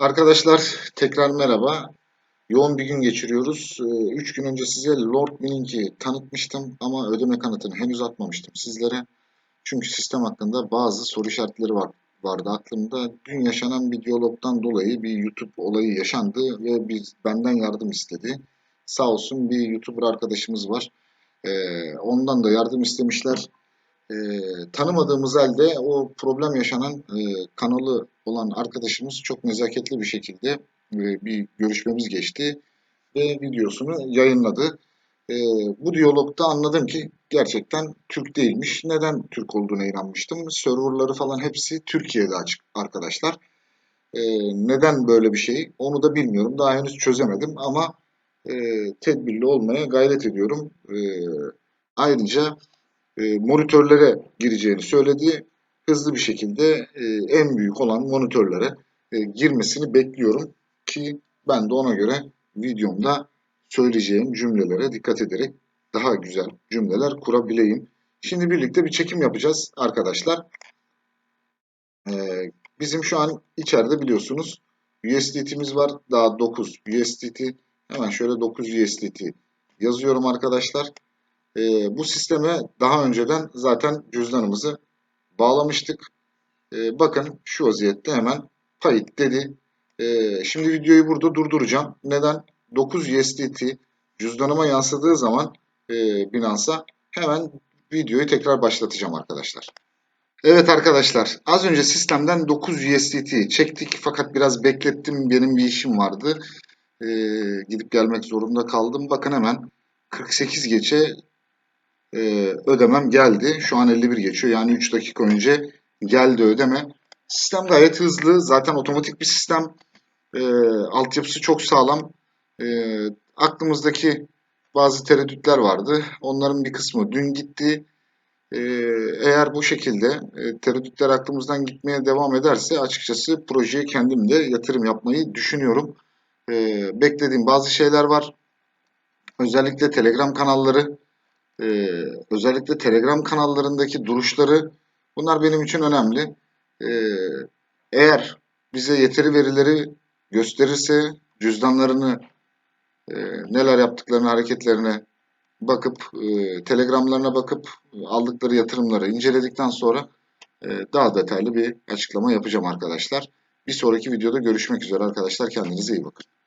Arkadaşlar tekrar merhaba. Yoğun bir gün geçiriyoruz. 3 gün önce size Lord Milling'i tanıtmıştım ama ödeme kanıtını henüz atmamıştım sizlere. Çünkü sistem hakkında bazı soru işaretleri var, vardı aklımda. Dün yaşanan bir diyalogdan dolayı bir YouTube olayı yaşandı ve biz benden yardım istedi. Sağ olsun bir YouTuber arkadaşımız var. Ee, ondan da yardım istemişler e, tanımadığımız halde o problem yaşanan e, kanalı olan arkadaşımız çok nezaketli bir şekilde e, bir görüşmemiz geçti ve videosunu yayınladı. E, bu diyalogda anladım ki gerçekten Türk değilmiş. Neden Türk olduğuna inanmıştım. Serverları falan hepsi Türkiye'de açık arkadaşlar. E, neden böyle bir şey onu da bilmiyorum. Daha henüz çözemedim ama tedbirli olmaya gayret ediyorum. Ayrıca monitörlere gireceğini söyledi. Hızlı bir şekilde e, en büyük olan monitörlere e, girmesini bekliyorum ki ben de ona göre videomda söyleyeceğim cümlelere dikkat ederek daha güzel cümleler kurabileyim. Şimdi birlikte bir çekim yapacağız arkadaşlar. Ee, bizim şu an içeride biliyorsunuz USDT'miz var. Daha 9 USDT. Hemen şöyle 9 USDT yazıyorum arkadaşlar. E, bu sisteme daha önceden zaten cüzdanımızı bağlamıştık. E, bakın şu vaziyette hemen kayıt dedi. E, şimdi videoyu burada durduracağım. Neden? 9 USDT cüzdanıma yansıdığı zaman e, Binance'a hemen videoyu tekrar başlatacağım arkadaşlar. Evet arkadaşlar az önce sistemden 9 USDT çektik fakat biraz beklettim benim bir işim vardı. Ee, gidip gelmek zorunda kaldım. Bakın hemen 48 geçe e, ödemem geldi. Şu an 51 geçiyor. Yani 3 dakika önce geldi ödeme. Sistem gayet hızlı. Zaten otomatik bir sistem. E, altyapısı çok sağlam. E, aklımızdaki bazı tereddütler vardı. Onların bir kısmı dün gitti. E, eğer bu şekilde e, tereddütler aklımızdan gitmeye devam ederse açıkçası projeye kendim de yatırım yapmayı düşünüyorum. E, beklediğim bazı şeyler var. Özellikle Telegram kanalları e, özellikle Telegram kanallarındaki duruşları bunlar benim için önemli. E, eğer bize yeteri verileri gösterirse cüzdanlarını e, neler yaptıklarını hareketlerine bakıp e, telegramlarına bakıp aldıkları yatırımları inceledikten sonra e, daha detaylı bir açıklama yapacağım arkadaşlar. Bir sonraki videoda görüşmek üzere arkadaşlar. Kendinize iyi bakın.